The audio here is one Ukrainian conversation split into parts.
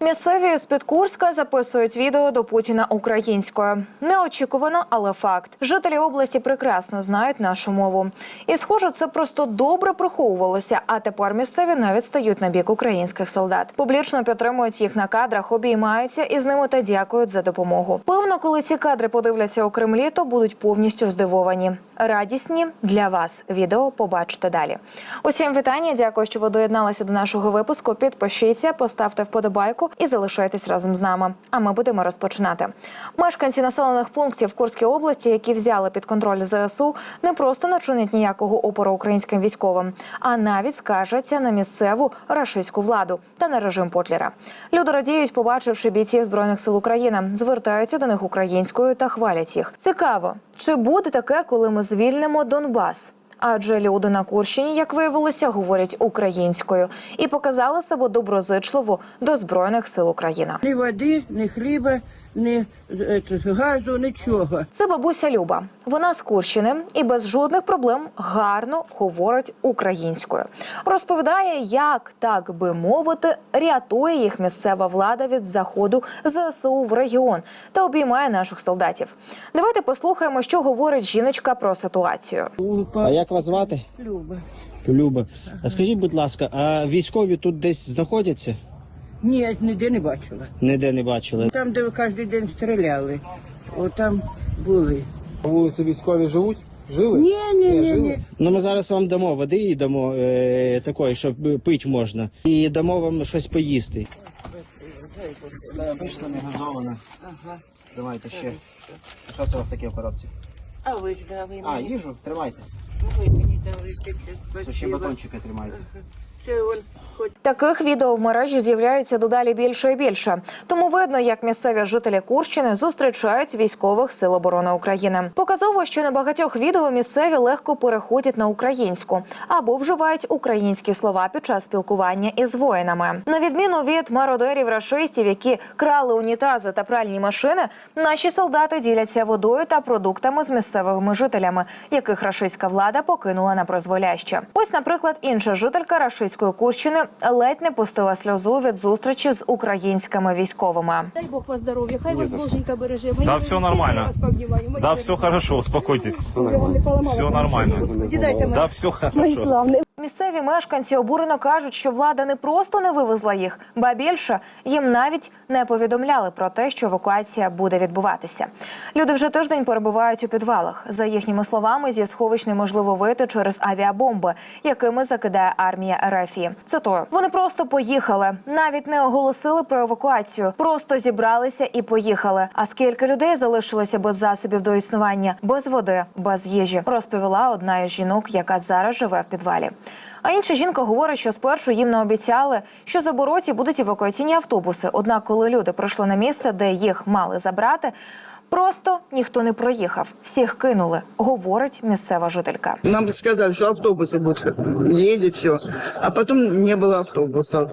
Місцеві з Підкурська записують відео до Путіна українською. Неочікувано, але факт. Жителі області прекрасно знають нашу мову. І схоже, це просто добре приховувалося. А тепер місцеві навіть стають на бік українських солдат. Публічно підтримують їх на кадрах, обіймаються і з ними та дякують за допомогу. Певно, коли ці кадри подивляться у Кремлі, то будуть повністю здивовані. Радісні для вас. Відео побачите далі. Усім вітання. Дякую, що ви доєдналися до нашого випуску. Підпишіться, поставте вподобайку і залишайтесь разом з нами. А ми будемо розпочинати. Мешканці населених пунктів Курській області, які взяли під контроль ЗСУ, не просто не чинять ніякого опору українським військовим, а навіть скаржаться на місцеву рашистську владу та на режим Потлера. Люди радіють, побачивши бійців збройних сил України, звертаються до них українською та хвалять їх. Цікаво, чи буде таке, коли ми звільнимо Донбас? Адже люди на Курщині, як виявилося, говорять українською і показали себе доброзичливо до збройних сил України. Ні води, ні хліба, ні е, газу, нічого. Це бабуся Люба. Вона з Курщини і без жодних проблем гарно говорить українською. Розповідає, як так би мовити, рятує їх місцева влада від заходу ЗСУ в регіон та обіймає наших солдатів. Давайте послухаємо, що говорить жіночка про ситуацію. А як вас звати? Люба. Люба. А скажіть, будь ласка, а військові тут десь знаходяться? Ні, ніде не бачила. Ніде не бачили. Там, де кожен день стріляли, от там були. На вулиці військові живуть? Жили? Ні, ні, ні, жили? ні. Ну ми зараз вам дамо води і дамо е, такої, щоб пити можна. І дамо вам щось поїсти. Вийшло не газоване. Ага. Тримайте ще. Що це у вас таке в коробці? А ви ж дали А, їжу? Тримайте. Ви мені дали. Суші батончики тримайте. Це он Таких відео в мережі з'являється дедалі більше і більше. Тому видно, як місцеві жителі Курщини зустрічають військових сил оборони України. Показово, що на багатьох відео місцеві легко переходять на українську або вживають українські слова під час спілкування із воїнами. На відміну від мародерів рашистів, які крали унітази та пральні машини, наші солдати діляться водою та продуктами з місцевими жителями, яких рашистська влада покинула на призволяще. Ось, наприклад, інша жителька рашистської Курщини ледь не пустила сльозу від зустрічі з українськими військовими. Дай Бог вас здоров'я, хай вас Боженька береже. Ми Да, все нормально. Да, все хорошо, успокойтесь. Все нормально. Да, все хорошо. Місцеві мешканці обурено кажуть, що влада не просто не вивезла їх, ба більше їм навіть не повідомляли про те, що евакуація буде відбуватися. Люди вже тиждень перебувають у підвалах. За їхніми словами, зі сховищ неможливо вийти через авіабомби, якими закидає армія РФ. Цитую, вони просто поїхали, навіть не оголосили про евакуацію, просто зібралися і поїхали. А скільки людей залишилося без засобів до існування, без води, без їжі, розповіла одна із жінок, яка зараз живе в підвалі. А інша жінка говорить, що спершу їм наобіцяли, що за бороті будуть евакуаційні автобуси. Однак, коли люди прийшли на місце, де їх мали забрати. Просто ніхто не проїхав, всіх кинули, говорить місцева жителька. Нам сказали, що автобуси будуть їдуть, все. А потім не було автобусів.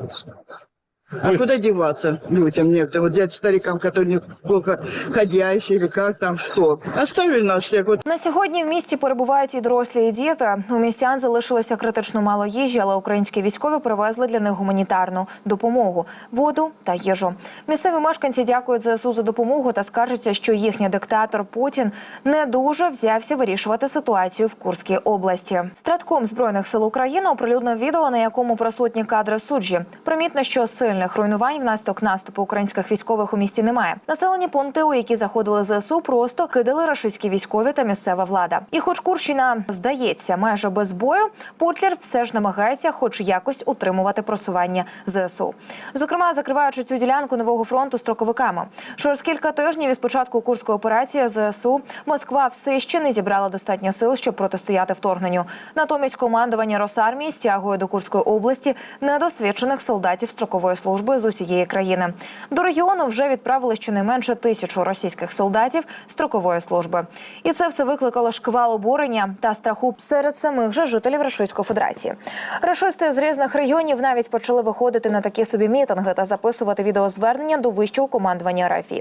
А куда деваться людям? Нет, вот взять старикам, которые плохо ходящие или как там, что? Оставили нас всех. Вот На сьогодні в місті перебувають і дорослі, і діти. У містян залишилося критично мало їжі, але українські військові привезли для них гуманітарну допомогу, воду та їжу. Місцеві мешканці дякують ЗСУ за допомогу та скаржаться, що їхній диктатор Путін не дуже взявся вирішувати ситуацію в Курській області. Стратком збройних сил України оприлюднив відео, на якому присутні кадри суджі. Примітно, що сильних руйнувань внаслідок наступу українських військових у місті немає. Населені пункти, у які заходили ЗСУ, просто кидали рашистські військові та місцева влада. І, хоч Курщина здається майже без бою, Путлер все ж намагається, хоч якось утримувати просування ЗСУ. Зокрема, закриваючи цю ділянку нового фронту строковиками. Через кілька тижнів із початку курської операції ЗСУ Москва все ще не зібрала достатньо сил, щоб протистояти вторгненню. Натомість командування Росармії стягує до Курської області недосвідчених солдатів строкової служби з усієї країни. До регіону вже відправили щонайменше тисячу російських солдатів строкової служби. І це все викликало шквал обурення та страху серед самих же жителів Російської Федерації. Рашисти з різних регіонів навіть почали виходити на такі собі мітинги та записувати відеозвернення до вищого командування РФ.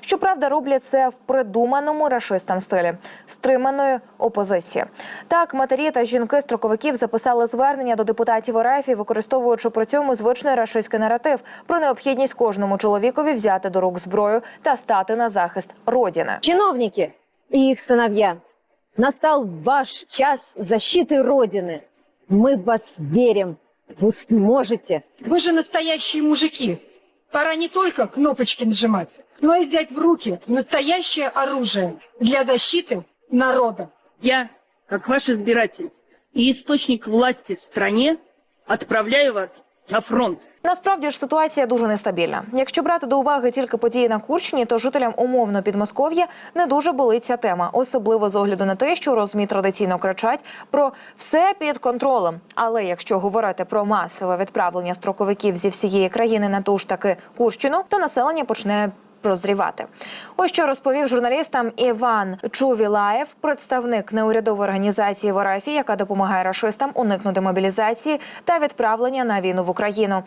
Щоправда, роблять це в придуманому рашистам стилі стриманої опозиції. Так, матері та жінки строковиків записали звернення до депутатів РФ, використовуючи при цьому звичний рашистський наратив. наратив про необхідність кожному чоловікові взяти до рук зброю та стати на захист родини. Чиновники и их сыновья, настал ваш час защиты Родины. Мы в вас верим. Вы сможете. Вы же настоящие мужики. Пора не только кнопочки нажимать, но и взять в руки настоящее оружие для защиты народа. Я, как ваш избиратель и источник власти в стране, отправляю вас на фронт. Насправді ж ситуація дуже нестабільна. Якщо брати до уваги тільки події на Курщині, то жителям умовно Підмосков'я не дуже болить ця тема, особливо з огляду на те, що розмі традиційно кричать про все під контролем. Але якщо говорити про масове відправлення строковиків зі всієї країни на ту ж таки Курщину, то населення почне. Прозрівати, ось що розповів журналістам Іван Чувілаєв, представник неурядової організації в РФ, яка допомагає рашистам уникнути мобілізації та відправлення на війну в Україну.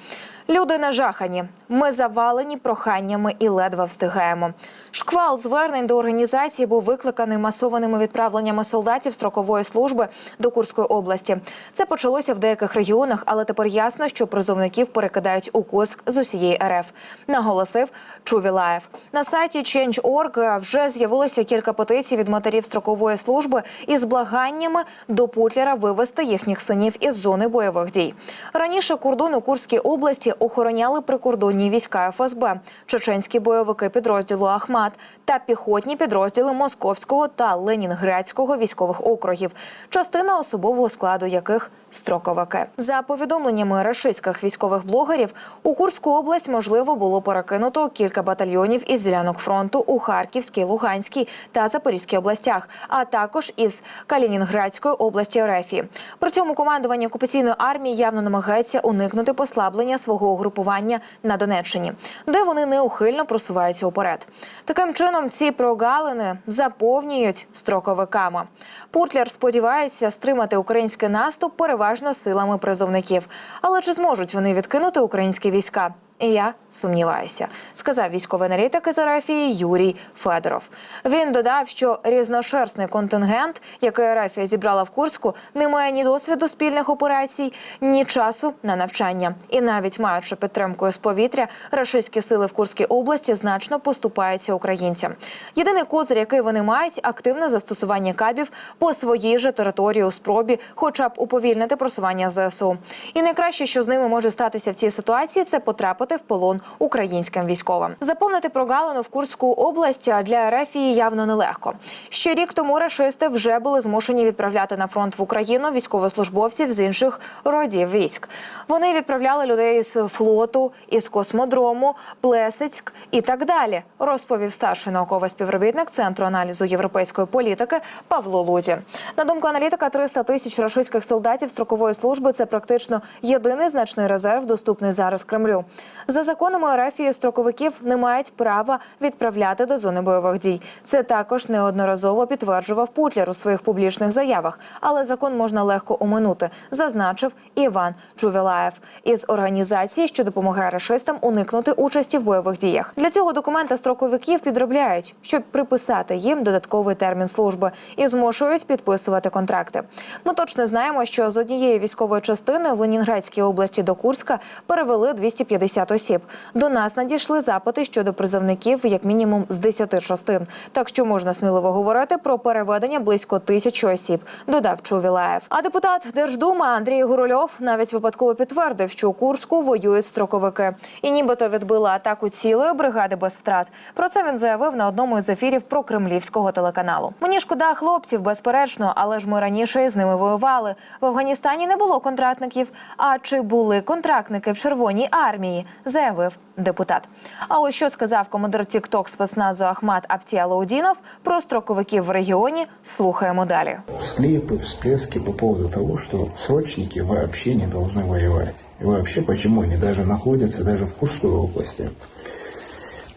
Люди нажахані. Ми завалені проханнями і ледве встигаємо. Шквал звернень до організації був викликаний масованими відправленнями солдатів строкової служби до Курської області. Це почалося в деяких регіонах, але тепер ясно, що призовників перекидають у Курськ з усієї РФ. Наголосив Чувілаєв. На сайті Change.org вже з'явилося кілька петицій від матерів строкової служби із благаннями до Путлера вивести їхніх синів із зони бойових дій. Раніше кордон у Курській області охороняли прикордонні війська ФСБ, чеченські бойовики підрозділу Ахмат та піхотні підрозділи Московського та Ленінградського військових округів, частина особового складу яких строковики. За повідомленнями рашистських військових блогерів, у Курську область можливо було перекинуто кілька батальйонів із ділянок фронту у Харківській, Луганській та Запорізькій областях, а також із Калінінградської області РФ. При цьому командування окупаційної армії явно намагається уникнути послаблення свого угрупування на Донеччині, де вони неухильно просуваються уперед. Таким чином, ці прогалини заповнюють строковиками. Путлер сподівається стримати український наступ переважно силами призовників. Але чи зможуть вони відкинути українські війська? І я сумніваюся, сказав військовий аналітик із Арафії Юрій Федоров. Він додав, що різношерстний контингент, який Арафія зібрала в Курську, не має ні досвіду спільних операцій, ні часу на навчання. І навіть маючи підтримкою з повітря, рашистські сили в Курській області значно поступаються українцям. Єдиний козир, який вони мають, активне застосування кабів по своїй же території у спробі, хоча б уповільнити просування ЗСУ. І найкраще, що з ними може статися в цій ситуації, це потрапити в полон українським військовим. Заповнити прогалину в Курську область для Ерефії явно нелегко. Ще рік тому рашисти вже були змушені відправляти на фронт в Україну військовослужбовців з інших родів військ. Вони відправляли людей з флоту, із космодрому, Плесецьк і так далі. Розповів старший науковий співробітник центру аналізу європейської політики Павло Лузі. На думку аналітика, 300 тисяч рашистських солдатів строкової служби це практично єдиний значний резерв, доступний зараз Кремлю. За законами Арафії строковиків не мають права відправляти до зони бойових дій. Це також неодноразово підтверджував Путлер у своїх публічних заявах. Але закон можна легко оминути, зазначив Іван Чувілаєв із організації, що допомагає рашистам уникнути участі в бойових діях. Для цього документа строковиків підробляють, щоб приписати їм додатковий термін служби і змушують підписувати контракти. Ми точно знаємо, що з однієї військової частини в Ленінградській області до Курська перевели 250 осіб. До нас надійшли запити щодо призовників як мінімум з 10 частин. Так що можна сміливо говорити про переведення близько тисячі осіб, додав Чувілаєв. А депутат Держдуми Андрій Гурольов навіть випадково підтвердив, що у Курську воюють строковики, і нібито відбили атаку цілої бригади без втрат. Про це він заявив на одному із ефірів про кремлівського телеканалу. Мені шкода хлопців, безперечно, але ж ми раніше з ними воювали. В Афганістані не було контрактників. А чи були контрактники в Червоній армії? заявив депутат. А ось що сказав командир Тікток спецназу Ахмат Аптіалаудінов про строковиків в регіоні. Слухаємо далі. склепы, всплески по поводу того, что срочники вообще не должны воевать. И вообще, почему они даже находятся даже в Курской области.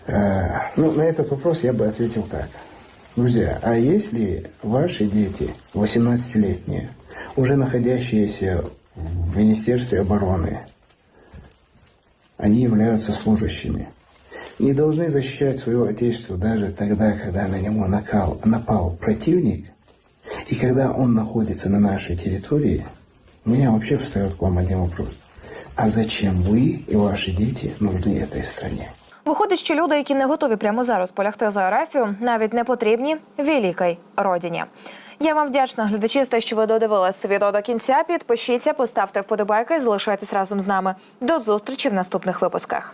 Э, ну, на этот вопрос я бы ответил так. Друзья, а если ваши дети, 18-летние, уже находящиеся в Министерстве обороны, они являются служащими, не должны защищать свое отечество даже тогда, когда на него накал, напал противник, и когда он находится на нашей территории, у меня вообще встает к вам один вопрос. а зачем вы и ваши дети нужны этой стране. Виходить, що люди, які не готові прямо зараз полягти за арафію, навіть не потрібні великій родині. Я вам вдячна, глядачі, за те, що ви додивилися відео до кінця. Підпишіться, поставте вподобайки, залишайтесь разом з нами. До зустрічі в наступних випусках.